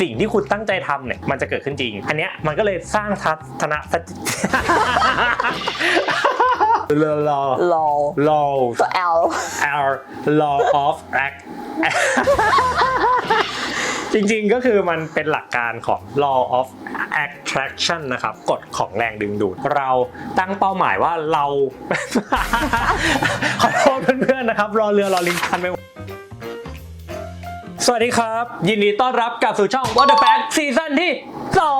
สิ่งที่คุณตั้งใจทำเนี่ยมันจะเกิดขึ้นจริง อันเนี้ยมันก็เลยสร้างทัศนะรอรอ law law ตัว L our law of act จริงๆก็คือมันเป็นหลักการของ law of attraction นะครับ กฎของแรงดึงดูด เราตั้งเป้าหมายว่าเรา ขอโทษเพื่อนๆนะครับ รอเรือรอลิงคันไปหมด สวัสดีครับ ยินดีต้อนรับกลับสู่ช่อง What the Fact ซีซั่นที่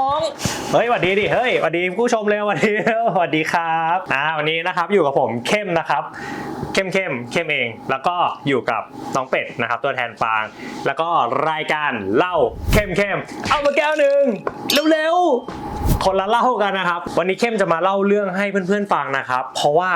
2 เฮ้ยหวัดดีดิเฮ้ยหวัดดีผู้ชมเร็วหวัดดีสวัสดีครับอ่าวันนี้นะครับอยู่กับผมเข้มนะครับ เข้มเข้มเข้มเอง แล้วก็อยู่กับน้องเป็ดนะครับ ตัวแทนฟาง แล้วก็รายการเล่าเข้มเข้มเอามาแก้วหนึ่งเร็วๆคนละเล่ากันนะครับ วันนี้เข้มจะมาเล่าเรื่องให้เพื่อนๆฟังนะครับ เพราะว่า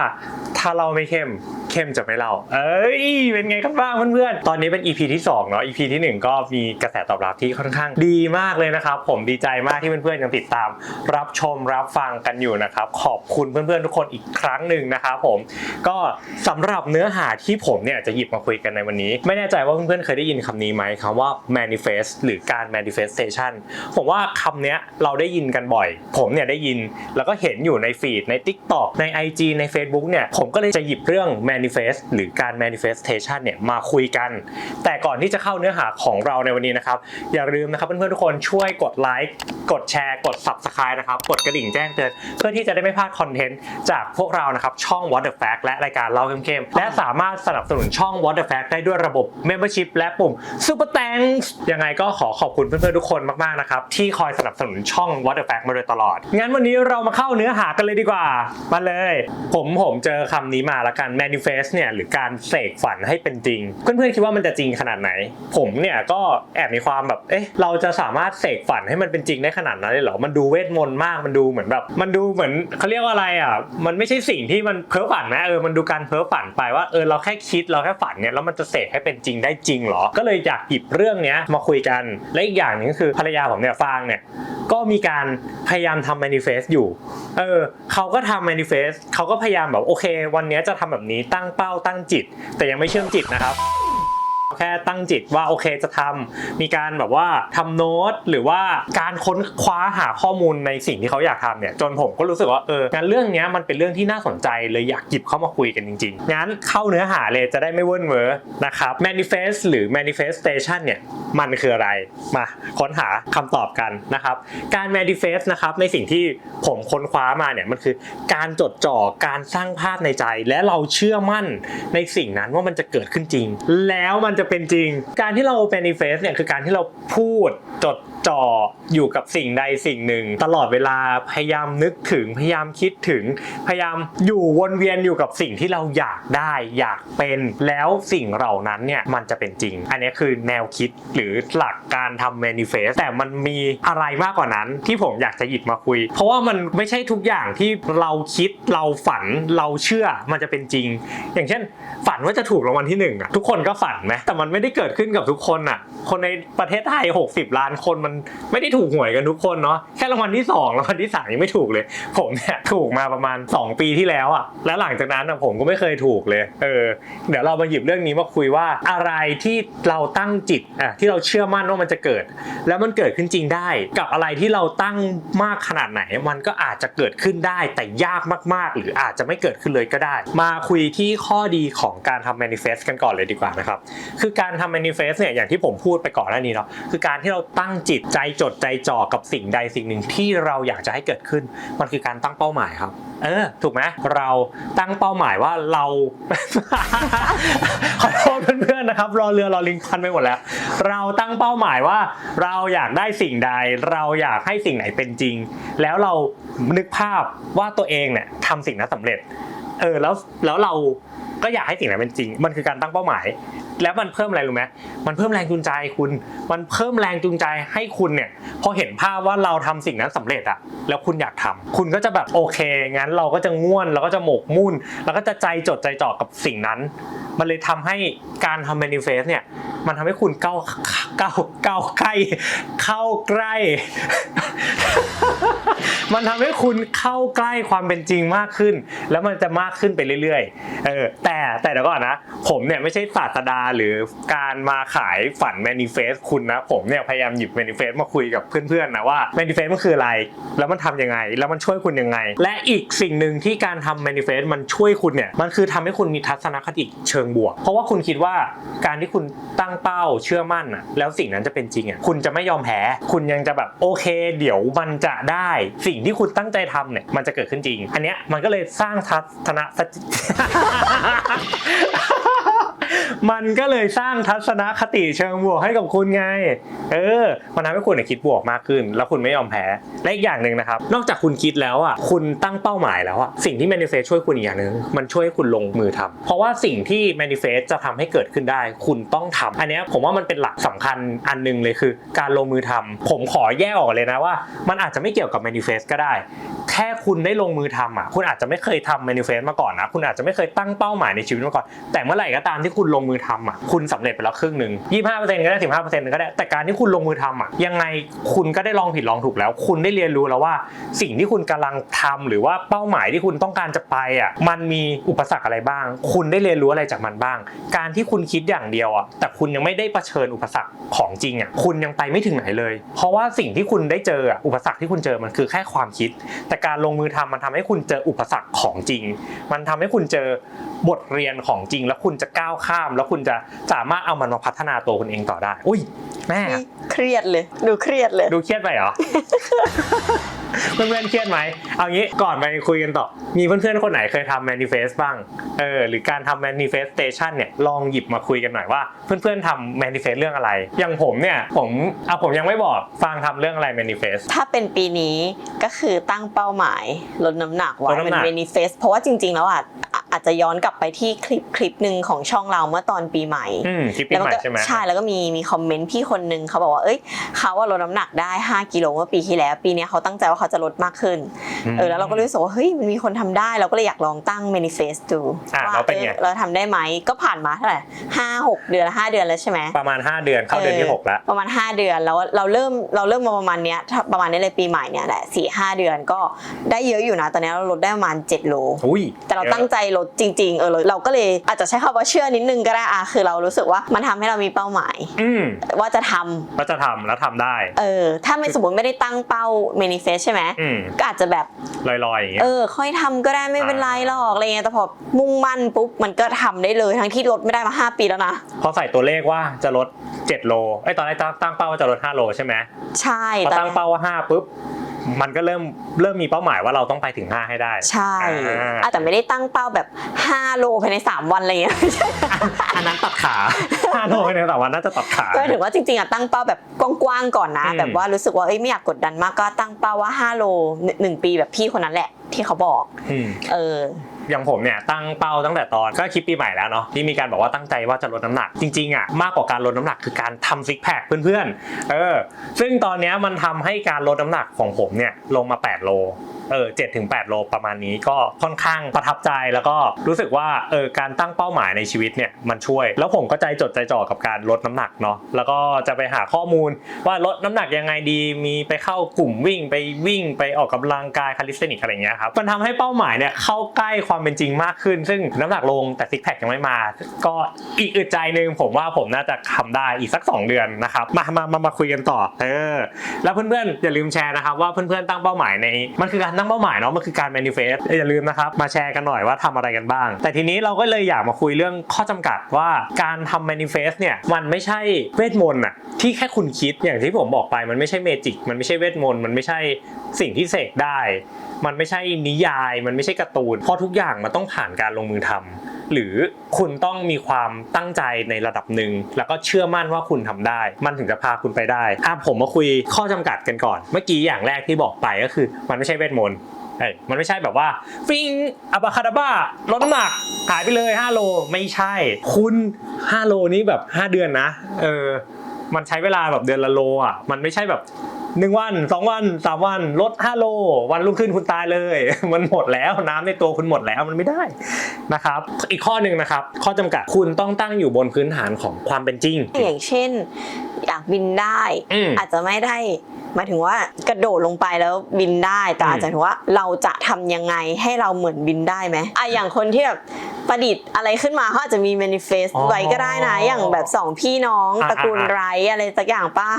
ถ้าเราไม่เข้มเข้มจะไม่เล่า เอ้ย เป็นไงกันบ้างเพื่อนๆ ตอนนี้เป็น EP ที่2เนาะ EP ที่ 1 ก็มีกระแสตอบรับที่ค่อนข้างดีมากเลยนะครับ ผมดีใจมากที่เพื่อนๆยังติดตาม รับชมรับฟังกันอยู่นะครับ ขอบคุณเพื่อนๆทุกคนอีกครั้งหนึ่งนะครับผม ก็สำหรับเนื้อหาที่ผมเนี่ยจะหยิบมาคุยกันในวันนี้ ไม่แน่ใจว่าเพื่อนๆเคยได้ยินคำนี้ไหมคำว่า manifest หรือการ manifestation ผมว่าคำเนี้ยเราได้ยินกันบ่อย ผมเนี่ยได้ยินแล้วก็เห็นอยู่ในฟีดใน TikTok ใน IG ใน Facebook เนี่ยผมก็เลยจะหยิบเรื่อง manifest หรือการ manifestation เนี่ยมาคุยกัน แต่ก่อนที่จะเข้าเนื้อหาของเราในวันนี้นะครับ อย่าลืมนะครับเพื่อนๆทุกคนช่วยกดไลค์กดแชร์ กด subscribe นะครับกดกระดิ่งแจ้งเตือนเพื่อที่จะได้ไม่พลาดคอนเทนต์จากพวกเรานะครับช่อง What the Fact และรายการเล่าเข้มๆและสามารถสนับสนุนช่อง What the Fact ได้ด้วยระบบ Membership และปุ่ม Super Thanks ยังไงก็ขอขอบคุณเพื่อนๆทุกคนมากๆนะครับ ที่คอยสนับสนุนช่อง What the Fact มาโดยตลอด งั้นวันนี้เรามาเข้าเนื้อหากันเลยดีกว่า มาเลย ผมผมเจอคำนี้มาแล้วกัน manifest เนี่ยหรือการเสกฝันให้เป็นจริง เพื่อนๆคิดว่ามันจะจริงขนาดไหน ผมเนี่ยก็แอบมีความแบบ เอ๊ะ เราจะสามารถเสกฝันให้มันเป็นจริงได้ขนาดนั้นเลยเหรอ มันดูเวทมนต์มาก มันดูเหมือนแบบ มันดูเหมือนเขาเรียกว่าอะไรอะ มันไม่ใช่สิ่งที่มันเพ้อฝันนะ เออ มันดูการเพ้อฝันไปว่าเออเราแค่คิดเราแค่ฝันเนี่ยแล้วมันจะเสกให้เป็นจริงได้จริงเหรอ ก็เลยอยากหยิบเรื่องเนี้ยมาคุยกัน และอีกอย่างหนึงก็คือภรรยาผมเนี่ยฟางเนี่ยก็มีการพยายามทำ manifest อยู่ เออเขาก็ทำ manifest เขาก็พยายามแบบโอเค วันนี้จะทำแบบนี้ตั้งเป้าตั้งจิต แต่ยังไม่เชื่อมจิตนะครับ แค่ตั้งจิตว่าโอเคจะทำมีการแบบว่าทำโน้ตหรือว่าการค้นคว้าหาข้อมูลในสิ่งที่เขาอยากทำเนี่ยจนผมก็รู้สึกว่าเอองั้นเรื่องนี้มันเป็นเรื่องที่น่าสนใจเลยอยากหยิบเข้ามาคุยกันจริงๆงั้นเข้าเนื้อหาเลยจะได้ไม่เวิ้นเวอนะครับ manifest หรือ manifestation เนี่ยมันคืออะไรมาค้นหาคำตอบกันนะครับ การ manifest นะครับในสิ่งที่ผมค้นคว้ามาเนี่ยมันคือการจดจ่อการสร้างภาพในใจ และเราเชื่อมั่นในสิ่งนั้นว่ามันจะเกิดขึ้นจริง แล้วมันจะเป็นจริง การที่เรา manifest เนี่ยคือการที่เราพูดจด จ่ออยู่กับสิ่งใดสิ่งหนึ่ง ตลอดเวลาพยายามนึกถึงพยายามคิดถึง พยายามอยู่วนเวียนอยู่กับสิ่งที่เราอยากได้ อยากเป็นแล้วสิ่งเหล่านั้นเนี่ยมันจะเป็นจริง อันนี้คือแนวคิดหรือหลักการทำ manifest แต่มันมีอะไรมากกว่านั้นที่ผมอยากจะหยิบมาคุย เพราะว่ามันไม่ใช่ทุกอย่างที่เราคิดเราฝันเราเชื่อมันจะเป็นจริง อย่างเช่น ฝันว่าจะถูกรางวัลที่หนึ่งอะทุกคนก็ฝันไหมแต่มันไม่ได้เกิดขึ้นกับทุกคนอะคนในประเทศไทย 60 ล้านคนมันไม่ได้ถูกหวยกันทุกคนเนาะแค่รางวัลที่2รางวัลที่3ยังไม่ถูกเลย ผมเนี่ยถูกมาประมาณ 2 ปีที่แล้วอะแล้วหลังจากนั้นอะผมก็ไม่เคยถูกเลยเออเดี๋ยวเรามาหยิบเรื่องนี้มาคุยว่าอะไรที่เราตั้งจิตอะที่เราเชื่อมั่นว่ามันจะเกิด แล้วมันเกิดขึ้นจริงได้ กับอะไรที่เราตั้งมากขนาดไหน มันก็อาจจะเกิดขึ้นได้ แต่ยากมากๆ หรืออาจจะไม่เกิดขึ้นเลยก็ได้ มาคุยที่ข้อดีของการทำ manifest กันก่อนเลยดีกว่านะครับคือการทำ manifest เนี่ยอย่างที่ผมพูดไปก่อนหน้านี้เนาะคือการที่เราตั้งจิตใจจดใจจ่อกับสิ่งใดสิ่งหนึ่งที่เราอยากจะให้เกิดขึ้น มันคือการตั้งเป้าหมายครับ เออ ถูกไหมเราตั้งเป้าหมายว่าเรา ขอโทษเพื่อนๆนะครับ รอเรือรอลิงพันไปหมดแล้ว เราตั้งเป้าหมายว่า เราอยากได้สิ่งใด เราอยากให้สิ่งไหนเป็นจริง แล้วเรานึกภาพว่าตัวเองเนี่ยทำสิ่งนั้นสำเร็จ เออแล้วแล้วเรา ก็อยากให้สิ่งนั้นเป็นจริง มันคือการตั้งเป้าหมาย แล้วมันเพิ่มอะไรรู้ไหมมันเพิ่มแรงจูงใจคุณ มันเพิ่มแรงจูงใจให้คุณเนี่ยพอเห็นภาพว่าเราทำสิ่งนั้นสำเร็จอะแล้วคุณอยากทำคุณก็จะแบบโอเคงั้นเราก็จะง่วนเราก็จะหมกมุ่นแล้วก็จะใจจดใจจ่อกับสิ่งนั้น มันเลยทำให้การทำ manifest เนี่ยมันทำให้คุณก้าวก้าวก้าวใกล้เข้าใกล้ มันทำให้คุณเข้าใกล้ความเป็นจริงมากขึ้น แล้วมันจะมากขึ้นไปเรื่อยๆเออแต่แต่เดี๋ยวก่อนนะ ผมเนี่ยไม่ใช่ศาสดาหรือการมาขายฝันแมนิเฟสคุณนะ ผมเนี่ยพยายามหยิบแมนิเฟสมาคุยกับเพื่อนๆนะว่าแมนิเฟสมันคืออะไร แล้วมันทำยังไง แล้วมันช่วยคุณยังไง และอีกสิ่งหนึ่งที่การทำแมนิเฟสมันช่วยคุณเนี่ยมันคือทำให้คุณมีทัศนคติเชิงบวก เพราะว่าคุณคิดว่าการที่คุณตั้งเป้าเชื่อมั่นอะแล้วสิ่งนั้นจะเป็นจริงอะคุณจะไม่ยอมแพ้คุณยังจะแบบโอเค เดี๋ยวมันจะได้สิ่งที่คุณตั้งใจทำเนี่ยมันจะเกิดขึ้นจริง อันเนี้ยมันก็เลยสร้างทัศนคติハハハハ! มันก็เลยสร้างทัศนคติเชิงบวกให้กับคุณไง เออ มันทำให้คุณคิดบวกมากขึ้น แล้วคุณไม่ยอมแพ้ และอีกอย่างหนึ่งนะครับ นอกจากคุณคิดแล้วอะ คุณตั้งเป้าหมายแล้วอะ สิ่งที่ manifest ช่วยคุณอีกอย่างหนึ่ง มันช่วยให้คุณลงมือทำเพราะว่าสิ่งที่ manifest จะทำให้เกิดขึ้นได้ คุณต้องทำอันนี้ผมว่ามันเป็นหลักสำคัญอันหนึงเลยคือ การลงมือทำผมขอแยกออกเลยนะว่า มันอาจจะไม่เกี่ยวกับ manifest ก็ได้ แค่คุณได้ลงมือทำอะ คุณอาจจะไม่เคยทำ manifest มาก่อนนะ คุณอาจจะไม่เคยตั้งเป้าหมายในชีวิตมาก่อน แต่เมื่อไหร่ก็ตามที่คุณลงมือทำอะคุณสำเร็จไปแล้วครึ่งหนึ่ง25%ก็ได้15%ก็ได้ แต่การที่คุณลงมือทำอะยังไงคุณก็ได้ลองผิดลองถูกแล้ว คุณได้เรียนรู้แล้วว่า สิ่งที่คุณกำลังทำหรือว่าเป้าหมายที่คุณต้องการจะไปอะมันมีอุปสรรคอะไรบ้าง คุณได้เรียนรู้อะไรจากมันบ้าง การที่คุณคิดอย่างเดียวอะแต่คุณยังไม่ได้เผชิญอุปสรรคของจริงอะคุณยังไปไม่ถึงไหนเลย เพราะว่าสิ่งที่คุณได้เจออะอุปสรรคที่คุณเจอมันคือแค่ความคิด แต่การลงมือทำมันทำให้คุณเจออุปสรรคของจริง มันทำให้คุณเจอบทเรียนของจริง แล้วคุณจะก้าวข้ามแล้วคุณจะสามารถเอามันมาพัฒนาตัวคุณเองต่อได้ อุ้ยแม่นี่เครียดเลย ดูเครียดเลย ดูเครียดไปเหรอเพื่อนๆเครียดไหม เอางี้ก่อนไปคุยกันต่อ มีเพื่อนๆคนไหนเคยทำ manifest บ้าง เออ หรือการทำ manifestation เนี่ย ลองหยิบมาคุยกันหน่อยว่า เพื่อนๆทำ manifest เรื่องอะไร อย่างผมเนี่ย ผมเอาผมยังไม่บอก ฟังทำเรื่องอะไร manifest ถ้าเป็นปีนี้ก็คือตั้งเป้าหมายลดน้ำหนักไว้ลดน้ำเป็นหนักเมนิเฟสเพราะว่าจริงๆแล้วอะอะอาจจะย้อนกลับไปที่คลิปคลิปหนึ่งของช่องเราเมื่อตอนปีใหม่อืมคลิปปีแล้วใหม่ก็ใช่ไหมใช่แล้วก็มีมีคอมเมนต์พี่คนนึงเขาบอกว่าเอ้ยเขาว่าลดน้ำหนักได้ 5กิโลเมื่อปีที่แล้ว ปีเนี้ยเขาตั้งใจว่าเขาจะลดมากขึ้นเออแล้วเราก็รู้สึกว่าเฮ้ยมันมีคนทำได้เราก็เลยอยากลองตั้ง manifest ดูอะว่าแล้วเป็นไงออเราทำได้ไหมก็ผ่านมาเท่าไหร่ห้าหกเดือนห้าเดือนแล้วใช่ไหมประมาณ 5 เดือนเข้าเดือนที่6แล้วประมาณ 5 เดือนแล้วเราเริ่มเราเริ่มมาประมาณเนี้ยถ้าประมาณนี้เลยปีใหม่เนี่ยแหละสี่ห้าเดือนก็ได้เยอะอยู่นะตอนนี้เราลดได้ประมาณ7โลอุ้ยแต่เราตั้งใจลดจริงๆเออเราเราก็เลยอาจจะใช้คำว่าเชื่อนิดนึงก็ได้อะคือเรารู้สึกว่ามันทำให้เรามีเป้าหมาย อืมว่าจะทำก็จะทำแล้วทำได้ เออ ถ้าไม่สมมติไม่ได้ตั้งเป้า manifest ใช่ไหมอืมก็อาจจะแบบลอยๆอย่างเงี้ยเออ ค่อยทำก็ได้ไม่เป็นไรหรอกอะไรเงี้ยแต่พอมุ่งมั่นปุ๊บมันก็ทำได้เลยทั้งที่ลดไม่ได้มา 5 ปีแล้วนะพอใส่ตัวเลขว่าจะลด 7 โลไอ้ยตอนแรกตั้งตั้งเป้าว่าจะลด 5 โลใช่ไหมใช่พอตอนตั้งแรกเป้าว่า5ปุ๊บ มันก็เริ่มเริ่มมีเป้าหมายว่าเราต้องไปถึง 5 ให้ได้ใช่อ่าอะแต่ไม่ได้ตั้งเป้าแบบ 5 โลภายใน 3 วันอะไรเงี้ยอันนั้นตัดขา 5 โลในแต่วันน่าจะตัดขาก็ถือว่าจริงๆอะตั้งเป้าแบบกว้างๆก่อนนะอืมแบบว่ารู้สึกว่าเอ้ยไม่อยากกดดันมากก็ตั้งเป้าว่า 5 โลหนึ่งหนึ่งปีแบบพี่คนนั้นแหละที่เขาบอกอืมเออ อย่างผมเนี่ยตั้งเป้าตั้งแต่ตอนก็คลิปปีใหม่แล้วเนาะที่มีการบอกว่าตั้งใจว่าจะลดน้ำหนักจริงๆอะมากกว่าการลดน้ำหนักคือการทำซิกแพคเพื่อนๆเออซึ่งตอนนี้มันทำให้การลดน้ำหนักของผมเนี่ยลงมา 8 โลเออเจ็ดถึงแปดโลประมาณนี้ก็ค่อนข้างประทับใจแล้วก็รู้สึกว่าเออการตั้งเป้าหมายในชีวิตเนี่ยมันช่วย แล้วผมก็ใจจดใจจ่อกับการลดน้ำหนักเนาะแล้วก็จะไปหาข้อมูลว่าลดน้ำหนักยังไงดี มีไปเข้ากลุ่มวิ่งไปวิ่งไปออกกำลังกายคาลิสเทนิกอะไรเงี้ยครับมันทำให้เป้าหมายเนี่ยเข้าใกล้ความเป็นจริงมากขึ้น ซึ่งน้ำหนักลงแต่ซิกแพคยังไม่มา ก็อีกอึดใจหนึ่งผมว่าผมน่าจะทำได้อีกสัก 2 เดือนนะครับมามามามาคุยกันต่อเออแล้วเพื่อนๆอย่าลืมแชร์นะครับว่าเพื่อนๆตั้งเป้าหมายในมันคือการตั้งเป้าหมายเนาะมันคือการ manifest อย่าลืมนะครับมาแชร์กันหน่อยว่าทำอะไรกันบ้าง แต่ทีนี้เราก็เลยอยากมาคุยเรื่องข้อจำกัดว่าการทำ manifest เนี่ยมันไม่ใช่เวทมนต์อะที่แค่คุณคิดอย่างที่ผมบอกไปมันไม่ใช่เมจิกมันไม่ใช่เวทมนต์มันไม่ใช่สิ่งที่เสกได้ มันไม่ใช่นิยาย มันไม่ใช่การ์ตูนเพราะทุกอย่างมันต้องผ่านการลงมือทำ หรือคุณต้องมีความตั้งใจในระดับหนึ่งแล้วก็เชื่อมั่นว่าคุณทำได้ มันถึงจะพาคุณไปได้อะผมมาคุยข้อจำกัดกันก่อน เมื่อกี้อย่างแรกที่บอกไปก็คือ มันไม่ใช่เวทมนต์เอ้มันไม่ใช่แบบว่า ฟิงอับาคาดาบ้าลดน้ำหนักหายไปเลย 5 โลไม่ใช่ คุณ 5 โลนี้แบบ 5 เดือนนะเออมันใช้เวลาแบบเดือนละโลอะมันไม่ใช่แบบ หนึ่งวันสองวันสามวันลด5โล วันรุ่งขึ้นคุณตายเลย มันหมดแล้วน้ำในตัวคุณหมดแล้วมันไม่ได้นะครับ อีกข้อหนึ่งนะครับ ข้อจำกัดคุณต้องตั้งอยู่บนพื้นฐานของความเป็นจริง อย่างเช่น อยากบินได้อืมอาจจะไม่ได้ หมายถึงว่ากระโดดลงไปแล้วบินได้แต่อืมอาจจะถึงว่าเราจะทำยังไงให้เราเหมือนบินได้ไหมอะอย่างคนที่แบบประดิษฐ์อะไรขึ้นมาเขาอาจจะมี manifest ไว้ก็ได้นะ อย่างแบบสองพี่น้องอ่าตระกูลอ่าไรอะไรสักอย่างป้า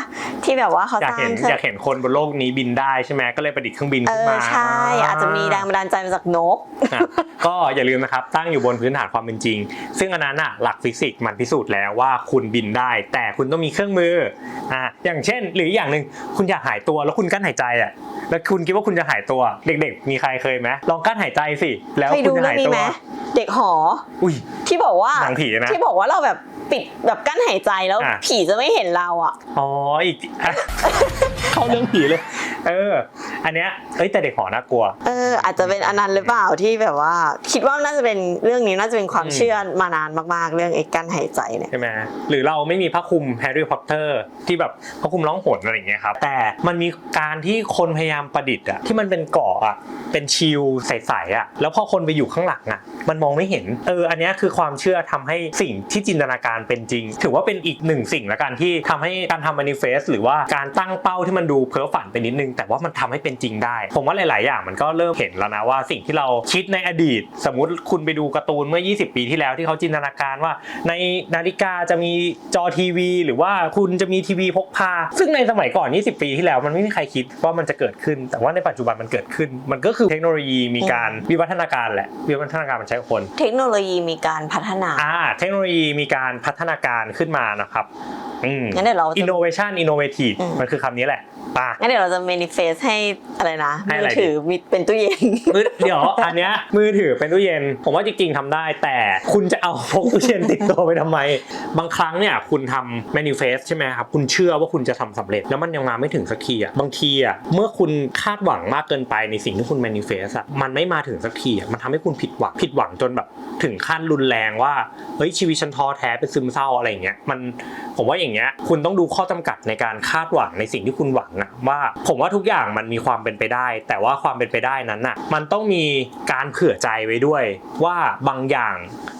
ที่แบบว่าเขาอยากสร้าเห็งนขึ้นอยากเห็นคนบนโลกนี้บินได้ใช่ไหมก็เลยประดิษฐ์เครื่องบินเอขึ้นอมาใช่อาจจะมีแรงบันดาลใจมาจากนกอะก็อย่าลืมนะครับตั้งอยู่บนพื้นฐานความเป็นจริง ซึ่งอันนั้นอะหลักฟิสิกส์มันพิสูจน์แล้วว่าคุณบินได้ แต่คุณต้องมีเครื่องมืออะอย่างเช่น หรืออย่างหนึ่งคุณอยากหายตัวแล้วคุณกั้นหายใจอะแล้วคุณคิดว่าคุณจะหายตัว เด็ก ๆ มีใครเคยไหมลองกั้นหายใจสิ แล้วเคยคุดูณจะเรื่อหางยนี้ตัวไหมเด็กหอ อุ้ยที่บอกว่าหนังผีนะที่บอกว่าเราแบบปิดแบบกั้นหายใจแล้วอะผีจะไม่เห็นเราอะอ๋ออีกอะเข้าเรื่องผีเลย เออ อันเนี้ยเอ้ยแต่เด็กหอน่ากลัว เออ อาจจะเป็นอันนั้นหรือเปล่าที่แบบว่า คิดว่าน่าจะเป็นเรื่องนี้น่าจะเป็นความอืมเชื่อมานานมากๆ เรื่องไอ้กั้นหายใจเนี่ยใช่ไหมหรือเราไม่มีผ้าคลุมแฮร์รี่พอตเตอร์ที่แบบผ้าคลุมร้องหนอะไรอย่างเงี้ยครับแต่มันมีการที่คนพยายามประดิษฐ์อะที่มันเป็นเกาะอะเป็นชิลใสๆอะแล้วพอคนไปอยู่ข้างหลังอะมันมองไม่เห็นเอออันนี้คือความเชื่อทำให้สิ่งที่จินตนาการเป็นจริง ถือว่าเป็นอีกหนึ่งสิ่งละกันที่ทำให้การทำมานิเฟสหรือว่าการตั้งเป้าที่มันดูเพ้อฝันไปนิดนึง แต่ว่ามันทำให้เป็นจริงได้ ผมว่าหลาย ๆ อย่างมันก็เริ่มเห็นแล้วนะว่าสิ่งที่เราคิดในอดีต สมมติคุณไปดูการ์ตูนเมื่อ 20 ปีที่แล้วที่เขาจินตนาการว่า ในนาฬิกาจะมีจอทีวี หรือว่าคุณจะมีทีวีพกพา ซึ่งในสมัยก่อน 20 ปีที่แล้วมันไม่มีใครคิดว่ามันจะเกิดขึ้น แต่ว่าในปัจจุบันมันเกิดขึ้น มันก็คือเทคโนโลยีมีการวิวัฒนาการแหละวิวัฒนาการมันใช้คน เทคโนโลยีมีการพัฒนาอ่าเทคโนโลยีมีการพัฒนาการขึ้นมานะครับอืมงั้นเดี๋ยวเราจะ innovation innovative อืมมันคือคำนี้แหละ ป่ะงั้นเดี๋ยวเราจะ manifest ให้อะไรนะ ให้มือะไรอดี ถือมีเป็นตู้เย็น มือเดี๋ยวอันเนี้ยมือถือเป็นตู้เย็น ผมว่าจริงๆทำได้แต่คุณจะเอาพกตู้เย็นติดตัวไปทำไม บางครั้งเนี่ยคุณทำ manifest ใช่ไหมครับ คุณเชื่อว่าคุณจะทำสำเร็จแล้วมันยังมาไม่ถึงสักทีอะบางทีอะเมื่อคุณคาดหวังมากเกินไปในสิ่งที่คุณ manifest อะมันไม่มาถึงสักทีอะมันทำให้คุณผิดหวังผิดหวังจนแบบถึงขั้นรุนแรงว่าเฮ้ยชีวิตฉันท้อแท้เป็นซึมเศร้าอะไรอย่างเงี้ยมัน ผมว่าอย่างเงี้ยคุณต้องดูข้อจำกัดในการคาดหวังในสิ่งที่คุณหวังอะว่าผมว่าทุกอย่างมันมีความเป็นไปได้ แต่ว่าความเป็นไปได้นั้นน่ะมันต้องมีการเผื่อใจไว้ด้วย ว่าบางอย่าง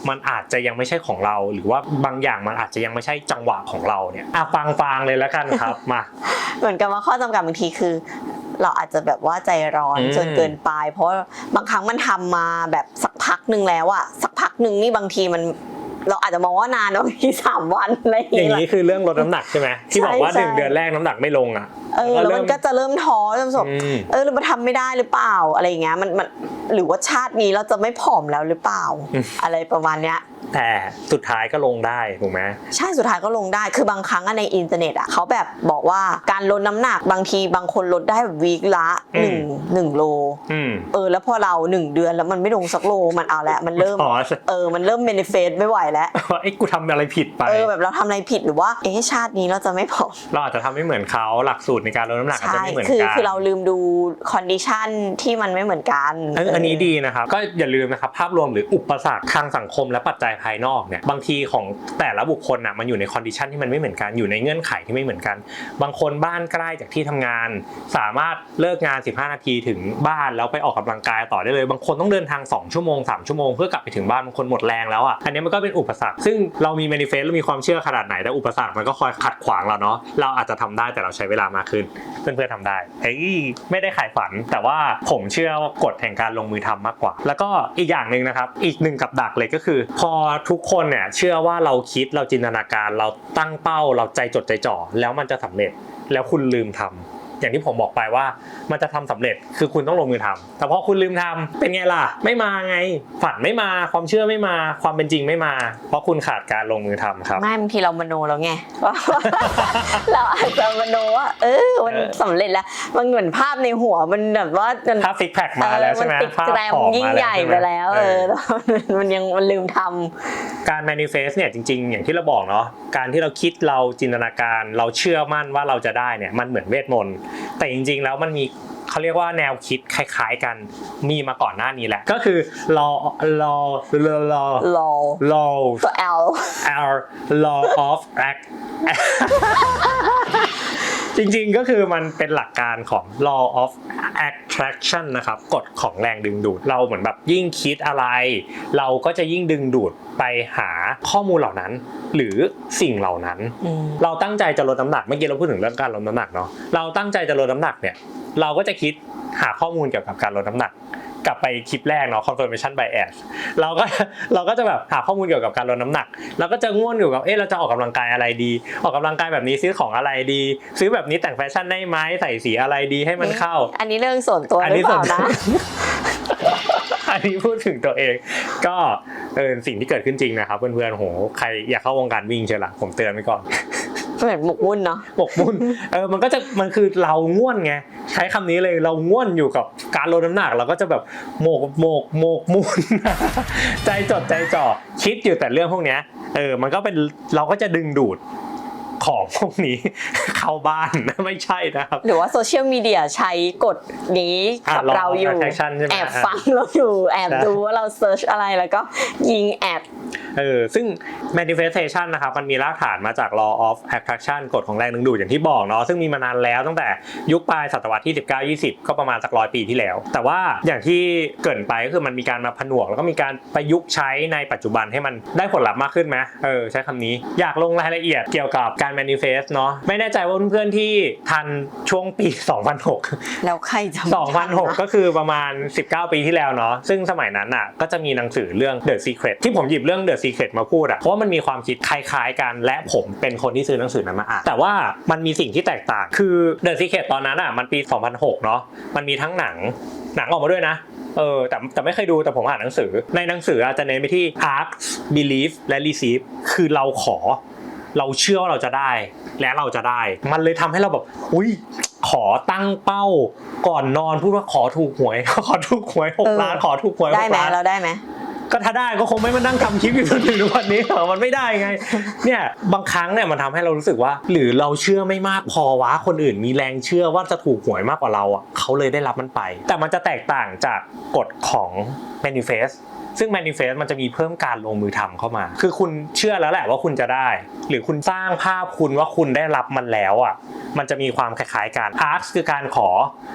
มันอาจจะยังไม่ใช่ของเรา หรือว่าบางอย่างมันอาจจะยังไม่ใช่จังหวะของเราเนี่ยอะฟังฟังๆเลยแล้วกันครับมา เหมือนกับว่าข้อจำกัดบางทีคือ เราอาจจะแบบว่าใจร้อนอืมจนเกินไป เพราะบางครั้งมันทำมาแบบสักพักหนึ่งแล้วอะสักพักหนึ่งนี่บางทีมันเราอาจจะมองว่านานบางทีสามวันอะไรอย่างอย่างเงี้ยนี้คือเรื่องลดน้ำหนักใช่ไหมที่บอกว่าใช่หนึ่งเดือนแรกน้ำหนักไม่ลงอะ เออแล้วมันก็จะเริ่มท้อเริ่มสบอืมเออเรามาทำไม่ได้หรือเปล่าอะไรอย่างเงี้ยมันมันหรือว่าชาตินี้เราจะไม่ผอมแล้วหรือเปล่าอืมอะไรประมาณเนี้ยแต่สุดท้ายก็ลงได้ถูกไหมใช่สุดท้ายก็ลงได้คือบางครั้งอะในอินเทอร์เน็ตอะเขาแบบบอกว่าการลดน้ำหนักบางทีบางคนลดได้แบบวีคละหนึ่งหนึ่งโลอืมเออ แล้วพอเราหนึ่งเดือนแล้วมันไม่ลงสักโลมันเอาแล้วมันเริ่มอ๋อเออมันเริ่มเมนิเฟสไม่ไหวแล้วว่าไอ้กูทำอะไรผิดไปเออแบบเราทำอะไรผิดหรือว่าเอ๊ะชาตินี้เราจะไม่ผอมเราอาจจะทำไม่เหมือนเขาหลักสูตรในการลดน้ำหนักอาจจะใช่ไม่เหมือนคือกันคือเราลืมดูคอนดิชันที่มันไม่เหมือนกันเอออันนี้ดีนะครับก็อย่าลืมนะครับภาพรวมหรืออุปสรรคทางสังคมและปัจจัยภายนอกเนี่ยบางทีของแต่ละบุคคลนะมันอยู่ในคอนดิชันที่มันไม่เหมือนกันอยู่ในเงื่อนไขที่ไม่เหมือนกัน บางคนบ้านใกล้จากที่ทำงาน สามารถเลิกงาน 15 นาทีถึงบ้านแล้วไปออกกำลังกายต่อได้เลยบางคนต้องเดินทาง 2 ชั่วโมง 3 ชั่วโมงเพื่อกลับไปถึงบ้านบางคนหมดแรงแล้วอะอันนี้มันก็เป็นอุปสรรค ซึ่งเรามี manifest เรามีความเชื่อขนาดไหนแต่อุปสรรคมันก็คอยขัดขวางเราเนาะเราอาจจะทำได้แต่เราใช้เวลามากขึ้น เพื่อนๆทำได้เฮ้ยไม่ได้ขายฝัน แต่ว่าผมเชื่อว่ากฎแห่งการลงมือทำมากกว่า แล้วก็อีกอย่างหนึ่งนะครับ อีกหนึ่งกับดักเลยก็คือ พอทุกคนเนี่ยเชื่อว่าเราคิดเราจินตนาการ เราตั้งเป้า เราใจจดใจจ่อแล้วมันจะสำเร็จแล้วคุณลืมทำ อย่างที่ผมบอกไปว่ามันจะทำสำเร็จคือคุณต้องลงมือทำแต่พอคุณลืมทำเป็นไงล่ะ ไม่มาไง ฝันไม่มาความเชื่อไม่มาความเป็นจริงไม่มา เพราะคุณขาดการลงมือทำครับไม่บางทีเรามโนแล้วไงว่าเราอาจจะมโนว่าเออมันเออสำเร็จแล้วมันเหมือนภาพในหัวมันแบบว่ามันภาพซิกแพคมาแล้วใช่ไหมเออมันติดภาพแกรมผอมยิ่งมาใหญ่ช่ไปมแล้วเออแล้วมันยังมันลืมทำการ manifest เนี่ยจริง ๆ อย่างที่เราบอกเนาะการที่เราคิดเราจินตนาการเราเชื่อมั่นว่าเราจะได้เนี่ยมันเหมือนเวทมนต์แต่จริงๆแล้วมันมีเขาเรียกว่าแนวคิดคล้ายๆกันมีมาก่อนหน้านี้แหละ ก็คือ law law law law law ตัว L our law of act จริงๆก็คือมันเป็นหลักการของ law of attraction นะครับกฎของแรงดึงดูด เราเหมือนแบบยิ่งคิดอะไร เราก็จะยิ่งดึงดูดไปหาข้อมูลเหล่านั้น หรือสิ่งเหล่านั้นอืมเราตั้งใจจะลดน้ำหนักเมื่อกี้เราพูดถึงเรื่องการลดน้ำหนักเนาะเราตั้งใจจะลดน้ำหนักเนี่ยเราก็จะคิดหาข้อมูลเกี่ยวกับการลดน้ำหนัก กลับไปคลิปแรกเนาะ confirmation bias เราก็เราก็จะแบบหาข้อมูลเกี่ยวกับการลดน้ำหนัก เราก็จะง่วนอยู่กับเอ๊ะเราจะออกกำลังกายอะไรดี ออกกำลังกายแบบนี้ซื้อของอะไรดี ซื้อแบบนี้แต่งแฟชั่นได้ไหมใส่สีอะไรดีให้มันเข้า อันนี้เรื่องส่วนตัวอันหรืนี้อเปส่วล่านตัวนะอันนี้พูดถึงตัวเอง ก็เออสิ่งที่เกิดขึ้นจริงนะครับเพื่อนๆโหใครอยากเข้าวงการวิ่งเชียวล่ะผมเตือนไว้ก่อน เหมือนหมกมุ่นเนาะหมกมุ่นเออมันก็จะมันคือเราง่วนไงใช้คำนี้เลยเราง่วนอยู่กับการลดน้ำหนักเราก็จะแบบโหมกโหมกหมกมุ่นใจจดใจจ่อคิดอยู่แต่เรื่องพวกเนี้ยเออมันก็เป็นเราก็จะดึงดูด ของพวกนี้เข้าบ้านไม่ใช่นะครับ หรือว่าโซเชียลมีเดียใช้กฎนี้กับอะเราอยู่ law of attraction ใช่ไหมแอบอะฟังเราอยู่แอบใช่ดูว่าเราเซิร์ชอะไรแล้วก็ยิงแอดเออซึ่ง manifestation นะครับมันมีรากฐานมาจาก law of attraction กฎของแรงดึงดูดอย่างที่บอกเนาะซึ่งมีมานานแล้วตั้งแต่ยุคปลายศตวรรษที่ 19-20 ก็ประมาณสักร้อยปีที่แล้ว แต่ว่าอย่างที่เกรินไปก็คือมันมีการมาผนวก แล้วก็มีการประยุกต์ใช้ในปัจจุบันให้มันได้ผลลัพธ์มากขึ้นไหมเออใช้คำนี้อยากลงรายละเอียดเกี่ยวกับการ manifest เนาะไม่แน่ใจว่าเพื่อนๆที่ทันช่วงปี 2006 แล้วใครจะมาทำนะ2006 ก็คือประมาณ 19 ปีที่แล้วเนาะซึ่งสมัยนั้นอะก็จะมีหนังสือเรื่อง The Secret ที่ผมหยิบเรื่อง The Secret มาพูดอะเพราะว่ามันมีความคิดคล้ายๆกัน และผมเป็นคนที่ซื้อหนังสือนั้นมาอ่านแต่ว่ามันมีสิ่งที่แตกต่างคือ The Secret ตอนนั้นอะมันปี 2006 เนาะมันมีทั้งหนังหนังออกมาด้วยนะเออแต่แต่ไม่เคยดูแต่ผมอ่านหนังสือ ในหนังสืออาจจะเน้นไปที่ ask believe และ receive คือเราขอ เราเชื่อว่าเราจะได้ และเราจะได้ มันเลยทำให้เราแบบอุ้ยขอตั้งเป้า ก่อนนอนพูดว่าขอถูกหวย ขอถูกหวยหกเออล้านขอถูกหวยหได้กไหมล้านเราได้ไหมก็ถ้าได้ก็คงไม่มานั่งทำคลิปอยู่จนถึงทุกวันนี้หรอกมันไม่ได้ไง เนี่ยบางครั้งเนี่ยมันทำให้เรารู้สึกว่า หรือเราเชื่อไม่มากพอวะคนอื่นมีแรงเชื่อว่าจะถูกหวยมากกว่าเราอะเขาเลยได้รับมันไป แต่มันจะแตกต่างจากกฎของ manifest ซึ่ง manifest มันจะมีเพิ่มการลงมือทำเข้ามา คือคุณเชื่อแล้วแหละว่าคุณจะได้ หรือคุณสร้างภาพคุณว่าคุณได้รับมันแล้วอะมันจะมีความคล้ายๆกัน ask คือการขอ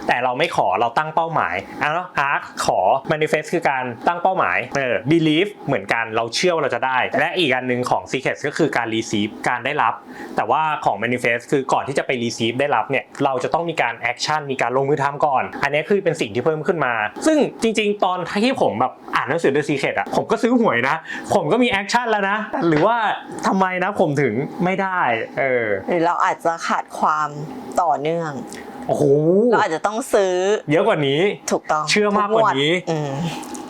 แต่เราไม่ขอเราตั้งเป้าหมายอะเนาะ ask ขอ manifest คือการตั้งเป้าหมายเออ believe เหมือนกันเราเชื่อว่าเราจะได้ และอีกอันหนึ่งของ secret ก็คือการ receive การได้รับ แต่ว่าของ manifest คือก่อนที่จะไป receive ได้รับเนี่ยเราจะต้องมีการ action มีการลงมือทำก่อน อันนี้คือเป็นสิ่งที่เพิ่มขึ้นมา ซึ่งจริง ๆ ตอนที่ผมแบบอ่านหนังสือ The Secret อะผมก็ซื้อหวยนะ ผมก็มี action แล้วนะ หรือว่าทำไมนะผมถึงไม่ได้เออหรือเราอาจจะขาดความต่อเนื่องโอ้โหเราอาจจะต้องซื้อ เยอะกว่านี้ถูกต้องเชื่อมากกว่านี้ทุงวดอืม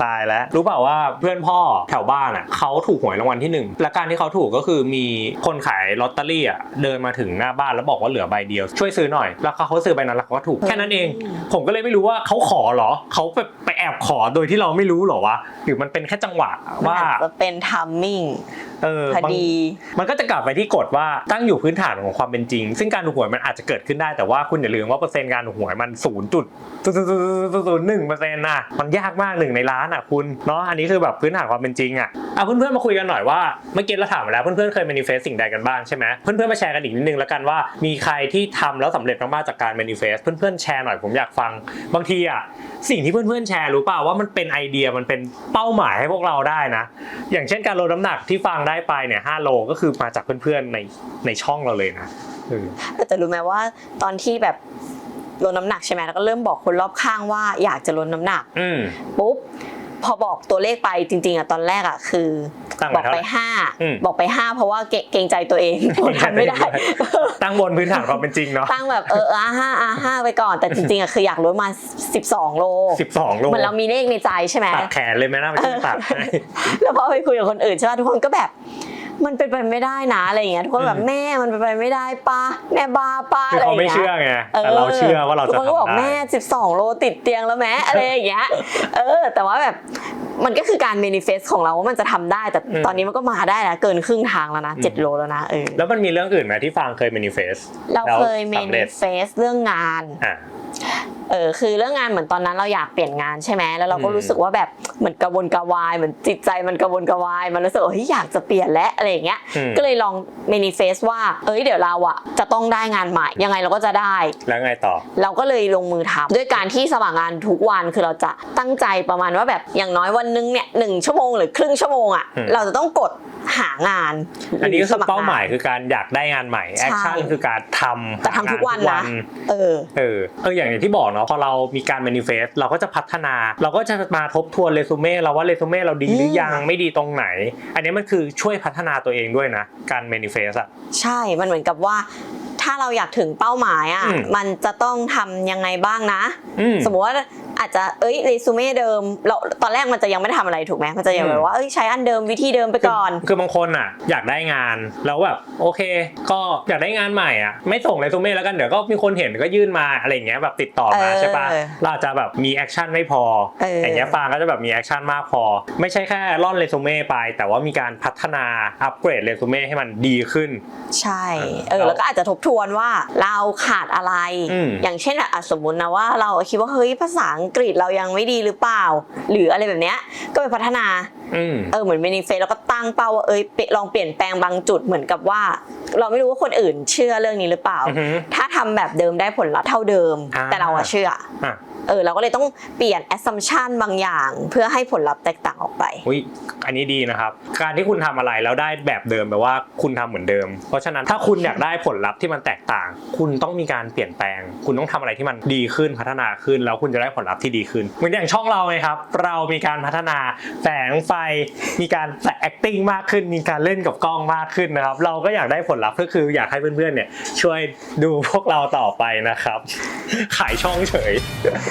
ตายแล้วรู้เปล่าว่าเพื่อนพ่อแถวบ้านอะเขาถูกหวยรางวัลที่หนึ่งและการที่เขาถูกก็คือมีคนขายลอตเตอรี่อะเดินมาถึงหน้าบ้านแล้วบอกว่าเหลือใบเดียว ช่วยซื้อหน่อย แล้วเขาซื้อใบนั้นแล้วเขาก็ถูกแค่นั้นเอง ผมก็เลยไม่รู้ว่าเขาขอเหรอเขาไปไปแอบขอโดยที่เราไม่รู้เหรอวะหรือมันเป็นแค่จังหวะมันว่าอาจจะเป็นทัมมิ่งเออพอบางดีมันก็จะกลับไปที่กฎว่าตั้งอยู่พื้นฐานของความเป็นจริง ซึ่งการถูกหวยมันอาจจะเกิดขึ้นได้แต่ว่าคุณอย่าลืมว่าเปอร์เซ็นต์การถูกหวยมันศูนย์จุดศูนย์หนึ่งเปอร์เซ็นต์นะมันยากมากหนึ่งในล้านอะคุณเนาะอันนี้คือแบบพื้นฐานความเป็นจริงอะเอาเพื่อนๆมาคุยกันหน่อยว่าเมื่อกี้เราถามมาแล้วเพื่อนๆเคย manifest สิ่งใดกันบ้างใช่ไหมเพื่อนๆมาแชร์กันอีกนิดนึงแล้วกันว่ามีใครที่ทำแล้วสำเร็จมากๆจากการ manifest เพื่อนๆแชร์หน่อยผมอยากฟังบางทีอะสิ่งที่เพื่อนๆแชร์รู้เปล่าว่ามันเป็นไอเดียมันเป็นเป้าหมายให้พวกเราได้นะ อย่างเช่นการลดน้ำหนักที่ฟังได้ไปเนี่ย5โลก็คือมาจากเพื่อนๆในในช่องเราเลยนะเออแต่รู้ไหมว่าตอนที่แบบลดน้ำหนักใช่ไหมแล้วก็เริ่มบอกคนรอบข้างว่าอยากจะลดน้ำหนักอืมปุ๊บ พอบอกตัวเลขไปจริง ๆอะตอนแรกอะคือตั้งบไว้อกเท่าไปไหร่ห้าอืมบอกไปห้าเพราะว่าเกเกรงใจตัวเองทำไม่ได้ ตั้งบนพื้นฐานความเป็นจริงเนาะตั้งแบบเอออะห้าอะห้าไปก่อนแต่จริงๆอะคืออยากลดมาสิบสองโล 12 โลเหมือนเรามีเลขในใจใช่ไหมตัดแขนเลยไหมนะไม่ใช่ตัดให้แล้วพอไปคุยกับคนอื่นใช่ไหมทุกคนก็แบบ มันเป็นไปไม่ได้นะอะไรอย่างเงี้ยทุกคนแบบอืมแม่มันเป็นไปไม่ได้ป้าแม่บ้าป้าคืออะไรอเขาย่างไม่เงี้ยเชื่อไงแต่เราเชื่อว่าเราจะทุกคนก็บอกทำได้ แม่ 12 โลติดเตียงแล้วแม้อะไรอย่างเงี้ย เออ แต่ว่าแบบมันก็คือการ manifest ของเราว่ามันจะทำได้ แต่อืม ตอนนี้มันก็มาได้นะเกินครึ่งทางแล้วนะ 7 โลแล้วนะเออแล้วมันมีเรื่องอื่นไหมที่ฟังเคย manifest เราเคย แล้วสำเร็จ manifest เรื่องงาน อะ เออคือเรื่องงานเหมือนตอนนั้นเราอยากเปลี่ยนงานใช่ไหมแล้วเราก็อืมรู้สึกว่าแบบเหมือนกระวนกระวายเหมือนจิตใจมันกระวนกระวาย มันรู้สึกว่าเฮ้ยอยากจะเปลี่ยนแล้วอะไรอย่างเงี้ยอืมก็เลยลอง manifest ว่าเอ้ยเดี๋ยวเราอะจะต้องได้งานใหม่ยังไงเราก็จะได้ แล้วไงต่อ เราก็เลยลงมือทำด้วยการที่สมัครงานทุกวันคือเราจะตั้งใจประมาณว่าแบบอย่างน้อยวันนึงเนี่ยหนึ่งชั่วโมงหรือครึ่งชั่วโมงอะอืมเราจะต้องกดหางาน อันนี้ก็สคือมัครงนเป้าหมายคือการอยากได้งานใหม่ใช่แอคชั่นคือการทำแต่ทำทุกวันนะเออเออเอออย่างที่บอกเนาะพอเรามีการ manifest เราก็จะพัฒนา เราก็จะมาทบทวนเรซูเม่เราว่าเรซูเม่เราดีหรือยังไม่ดีตรงไหน อันนี้มันคือช่วยพัฒนาตัวเองด้วยนะ การ manifest อะใช่มันเหมือนกับว่าถ้าเราอยากถึงเป้าหมายอะอืมมันจะต้องทำยังไงบ้างนะอืมสมมติว่า อาจจะเอ้ยเรซูเม่เดิมเราตอนแรกมันจะยังไม่ได้ทำอะไรถูกไหมมันจะยังอืมแบบว่าเอ้ยใช้อันเดิมวิธีเดิมไปก่อน คือบางคนอะ อยากได้งานแล้วแบบโอเค ก็อยากได้งานใหม่อะไม่ส่งเรซูเม่แล้วกันเดี๋ยวก็มีคนเห็นก็ยื่นมาอะไรอย่างเงี้ยแบบติดต่อมาเออใช่ปะเราอาจจะแบบมีแอคชั่นไม่พอเอออย่างเงี้ยฟางก็จะแบบมีแอคชั่นมากพอ ไม่ใช่แค่ร่อนเรซูเม่ไป แต่ว่ามีการพัฒนาอัปเกรดเรซูเม่ให้มันดีขึ้น ใช่เอเอออแล้วก็อาจจะทบทวนว่าเราขาดอะไร อืมอย่างเช่นอะสมมุตินะว่าเราคิดว่าเฮ้ยภาษาอังกฤษเรายังไม่ดีหรือเปล่า หรืออะไรแบบเนี้ยก็ไปพัฒนาอืมเออเหมือนเมนิเฟสแล้วก็ตั้งเป้าว่าเอ้ยเปลองเปลี่ยนแปลงบางจุดเหมือนกับว่า เราไม่รู้ว่าคนอื่นเชื่อเรื่องนี้หรือเปล่าอือฮึถ้าทำแบบเดิมได้ผลลัพธ์เท่าเดิมอ่าแต่เราอะเชื่ออะ เออเราก็เลยต้องเปลี่ยน assumption บางอย่าง เพื่อให้ผลลัพธ์แตกต่างออกไป อุ้ยอันนี้ดีนะครับ การที่คุณทำอะไรแล้วได้แบบเดิมแปลว่าคุณทำเหมือนเดิม เพราะฉะนั้นถ้าคุณอยากได้ผลลัพธ์ที่มันแตกต่าง คุณต้องมีการเปลี่ยนแปลง คุณต้องทำอะไรที่มันดีขึ้นพัฒนาขึ้น แล้วคุณจะได้ผลลัพธ์ที่ดีขึ้นเหมือนอย่างช่องเราไงครับ เรามีการพัฒนาแสงไฟ มีการใส่ acting มากขึ้น มีการเล่นกับกล้องมากขึ้นนะครับ เราก็อยากได้ผลลัพธ์ก็คืออยากให้เพื่อนๆเนี่ยช่วยดูพวกเราต่อไปนะครับ ขายช่องเฉย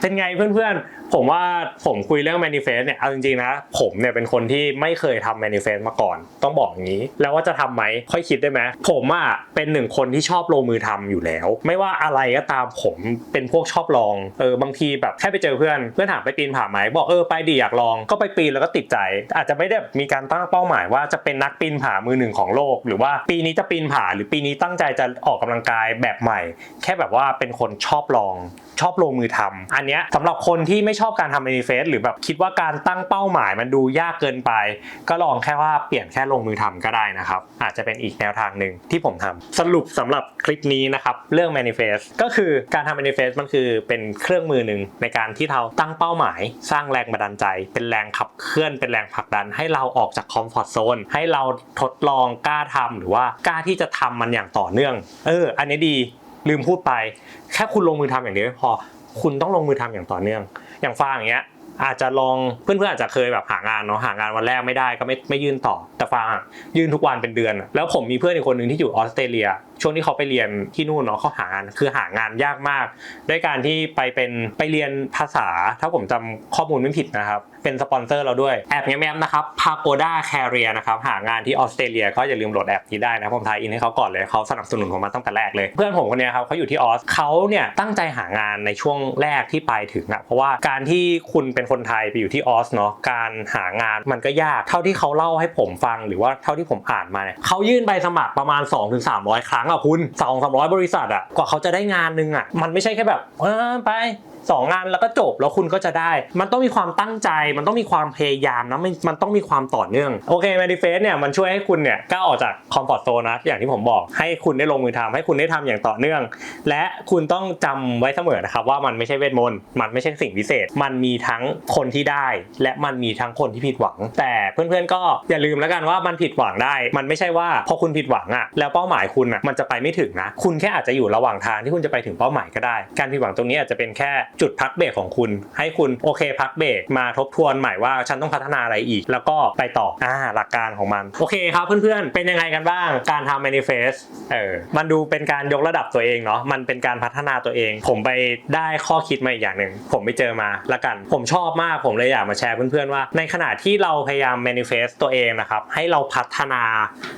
เป็นไงเพื่อนๆ ผมว่าผมคุยเรื่อง manifest เนี่ย เอาจริงๆนะ ผมเนี่ยเป็นคนที่ไม่เคยทำ manifest มาก่อน ต้องบอกอย่างนี้ แล้วว่าจะทำไหม ค่อยคิดได้ไหม ผมอะเป็นหนึ่งคนที่ชอบลงมือทำอยู่แล้ว ไม่ว่าอะไรก็ตามผมเป็นพวกชอบลอง เออ บางทีแบบแค่ไปเจอเพื่อน เพื่อนถามไปปีนผาไหม บอกเออไปดีอยากลอง ก็ไปปีนแล้วก็ติดใจ อาจจะไม่ได้มีการตั้งเป้าหมายว่าจะเป็นนักปีนผามือหนึ่งของโลก หรือว่าปีนี้จะปีนผา หรือปีนี้ตั้งใจจะออกกำลังกายแบบใหม่ แค่แบบว่าเป็นคนชอบลอง ชอบลงมือทำอันนี้สำหรับคนที่ไม่ชอบการทำ manifest หรือแบบคิดว่าการตั้งเป้าหมายมันดูยากเกินไป ก็ลองแค่ว่าเปลี่ยนแค่ลงมือทำก็ได้นะครับ อาจจะเป็นอีกแนวทางหนึ่งที่ผมทำสรุปสำหรับคลิปนี้นะครับเรื่อง manifest ก็คือการทำ manifest มันคือเป็นเครื่องมือหนึ่งในการที่เราตั้งเป้าหมาย สร้างแรงบันดาลใจ เป็นแรงขับเคลื่อนเป็นแรงผลักดัน ให้เราออกจากคอมฟอร์ทโซนให้เราทดลองกล้าทำหรือว่ากล้าที่จะทำมันอย่างต่อเนื่อง เออ อันนี้ดีลืมพูดไป แค่คุณลงมือทำอย่างเดียวไม่พอ คุณต้องลงมือทำอย่างต่อเนื่อง อย่างฟางอย่างเงี้ยอาจจะลองเพื่อนๆอาจจะเคยแบบหางานเนาะหางานวันแรกไม่ได้ก็ไม่ไม่ยื่นต่อแต่ฟางยื่นทุกวันเป็นเดือน แล้วผมมีเพื่อนอีกคนหนึ่งที่อยู่ออสเตรเลีย ช่วงที่เขาไปเรียนที่นู่นเนาะเขาหางานคือหางานยากมาก ด้วยการที่ไปเป็นไปเรียนภาษา ถ้าผมจำข้อมูลไม่ผิดนะครับเป็นสปอนเซอร์เราด้วยแอปแง้มๆนะครับ Pagoda Career นะครับหางานที่ออสเตรเลียก็อย่าลืมโหลดแอปนี้ได้นะผมทายอินให้เขาก่อนเลยเขาสนับสนุนผมมาตั้งแต่แรกเลยเพื่อนผมคนนี้ครับเขาอยู่ที่ออสเขาเนี่ยตั้งใจหางานในช่วงแรกที่ไปถึงอะเพราะว่าการที่คุณเป็นคนไทยไปอยู่ที่ออสเนาะการหางานมันก็ยากเท่าที่เขาเล่าให้ผมฟังหรือว่าเท่าที่ผมอ่านมาเนี่ยเขายื่นใบสมัครประมาณ 2-300 ครั้งอะคุณ2-300 บริษัทอะกว่าเขาจะได้งานนึงอะมันไม่ใช่แค่แบบเออไป สองงานแล้วก็จบแล้วคุณก็จะได้ มันต้องมีความตั้งใจ มันต้องมีความพยายามนะมันมันต้องมีความต่อเนื่องโอเค manifest เนี่ยมันช่วยให้คุณเนี่ยก้าวออกจากคอมฟอร์ z โซนนะอย่างที่ผมบอกให้คุณได้ลงมือทำให้คุณได้ทำอย่างต่อเนื่อง และคุณต้องจำไว้เสมอนะครับว่ามันไม่ใช่เวทมนต์มันไม่ใช่สิ่งพิเศษ มันมีทั้งคนที่ได้ และมันมีทั้งคนที่ผิดหวัง แต่เพื่อนๆก็อย่าลืมแล้วกันว่ามันผิดหวังได้ มันไม่ใช่ว่าพอคุณผิดหวังอะแล้วเป้าหมายคุณอะมันจะไปไม่ถึงนะ คุณแค่อาจจะอยู่ระหว่างทางที่คุณจะไปถึงเป้าหมายก็ได้ การผิดหวังตรงนี้อาจจะเป็นแค่จุดพักเบรกของคุณ ให้คุณโอเคพักเบรกมาทบทวนใหม่ว่าฉันต้องพัฒนาอะไรอีก แล้วก็ไปต่ออ่าหลักการของมัน โอเคครับเพื่อนๆ เป็นยังไงกันบ้าง การทำ manifest เออมันดูเป็นการยกระดับตัวเองเนาะมันเป็นการพัฒนาตัวเอง ผมไปได้ข้อคิดมาอีกอย่างหนึ่งผมไปเจอมาละกัน ผมชอบอบมากผมเลยอยากมาแชร์เพื่อนๆว่า ในขณะที่เราพยายาม manifest ตัวเองนะครับให้เราพัฒนา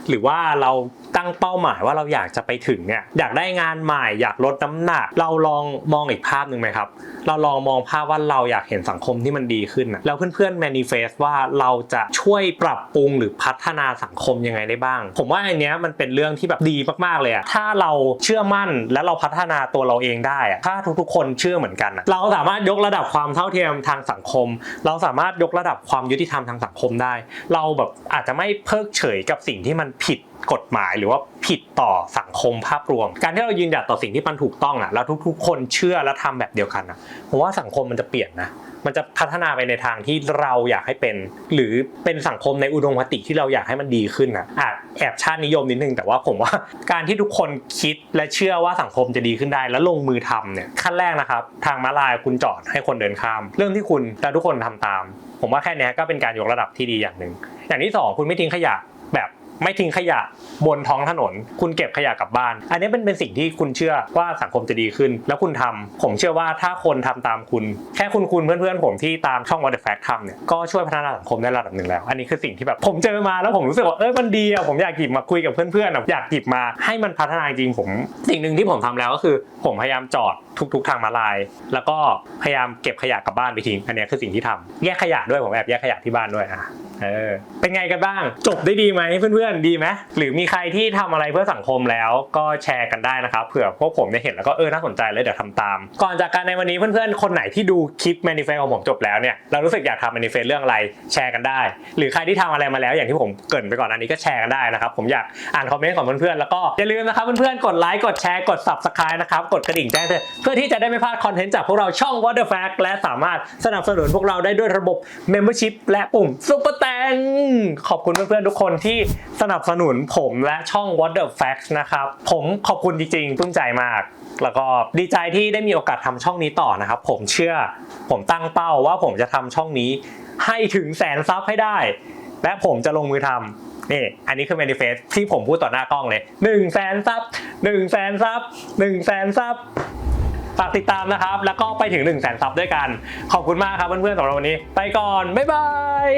หรือว่าเราตั้งเป้าหมายว่าเราอยากจะไปถึงเนี่ยอยากได้งานใหม่อยากลดน้ำหนัก เราลองมองอีกภาพหนึ่งไหมครับเราลองมองภาพว่าเราอยากเห็นสังคมที่มันดีขึ้นนะแล้วเพื่อนๆ manifest ว่าเราจะช่วยปรับปรุงหรือพัฒนาสังคมยังไงได้บ้าง ผมว่าอันเนี้ยมันเป็นเรื่องที่แบบดีมากๆเลยอะถ้าเราเชื่อมั่นและเราพัฒนาตัวเราเองได้อะถ้าทุกๆ คนเชื่อเหมือนกันเราสามารถยกระดับความเท่าเทียมทางสังคม เราสามารถยกระดับความยุติธรรมทางสังคมได้ เราแบบอาจจะไม่เพิกเฉยกับสิ่งที่มันผิด กฎหมายหรือว่าผิดต่อสังคมภาพรวม การที่เรายืนหยัดต่อสิ่งที่มันถูกต้องอะแล้วทุกๆ คนเชื่อและทำแบบเดียวกันอะผมว่าสังคมมันจะเปลี่ยนนะมันจะพัฒนาไปในทางที่เราอยากให้เป็น หรือเป็นสังคมในอุดมคติที่เราอยากให้มันดีขึ้นนะอะแอบชาตินิยมนิดนึงแต่ว่าผมว่าการที่ทุกคนคิดและเชื่อว่าสังคมจะดีขึ้นได้ แล้วลงมือทำเนี่ยขั้นแรกนะครับ ทางม้าลายคุณจอดให้คนเดินข้าม เรื่องที่คุณแต่ทุกคนทำตาม ผมว่าแค่เนี้ยก็เป็นการยกระดับที่ดีอย่างหนึ่งอย่างที่สองคุณไม่ทิ้งขยะแบบ ไม่ทิ้งขยะบนท้องถนน คุณเก็บขยะกลับบ้าน อันนี้เป็นเป็นสิ่งที่คุณเชื่อว่าสังคมจะดีขึ้น แล้วคุณทำผมเชื่อว่าถ้าคนทำตามคุณ แค่คุณคุณเพื่อนๆผมที่ตามช่อง What the Fact ทำเนี่ยก็ช่วยพัฒนาสังคมได้ระดับหนึ่งแล้ว อันนี้คือสิ่งที่แบบผมเจอมาแล้วผมรู้สึกว่าเออมันดีอะผมอยากหยิบมาคุยกับเพื่อนๆอะอยากหยิบมาให้มันพัฒนาจริงผม สิ่งหนึ่งที่ผมทำแล้วก็คือ ผมพยายามจอดทุก ๆ ทางมาลาย แล้วก็พยายามเก็บขยะกลับบ้านไปทิ้งอันนี้คือสิ่งที่ทำแยกขยะด้วยผมแอบแยกขยะที่บ้านด้วยอะเออเป็นไงกันบ้าง จบได้ดีไหมเพื่อนๆดีไหมหรือมีใครที่ทำอะไรเพื่อสังคมแล้วก็แชร์กันได้นะครับเผื่อพวกผมได้เห็นแล้วก็เออน่าสนใจเลยเดี๋ยวทำตาม ก่อนจากการในวันนี้เพื่อนๆ คนไหนที่ดูคลิป manifest ของผมจบแล้วเนี่ยเรารู้สึกอยากทำ manifest เรื่องอะไรแชร์กันได้ หรือใครที่ทำอะไรมาแล้วอย่างที่ผมเกรินไปก่อนอันนี้ก็แชร์กันได้นะครับผมอยากอ่านคอมเมนต์ของเพื่อนๆแล้วก็อย่าลืมนะครับเพื่อนๆกดไลค์กดแชร์กด subscribe นะครับกดกระดิ่งแจ้งเตือนเพื่อที่จะได้ไม่พลาดคอนเทนต์จากพวกเราช่อง What the Fact และสามารถสนับสนุนพวกเราได้ด้วยระบบ Membership และปุ่ม Super แตงขอบคุณเพื่อนๆทุกคนที่สนับสนุนผมและช่อง What the Fact นะครับ ผมขอบคุณจริงๆปลื้มใจมาก แล้วก็ดีใจที่ได้มีโอกาสทำช่องนี้ต่อนะครับ ผมเชื่อผมตั้งเป้าว่าผมจะทำช่องนี้ให้ถึงแสนซับให้ได้ และผมจะลงมือทำนี่ อันนี้คือ manifest ที่ผมพูดต่อหน้ากล้องเลย1นึ่งแสนซับ1นึ่งแสนซับ1นึ่งแสนซับฝากติดตามนะครับ แล้วก็ไปถึง1นึ่งแสนซับด้วยกัน ขอบคุณมากครับเพื่อนๆสำหรับวันนี้ ไปก่อน บ๊ายบาย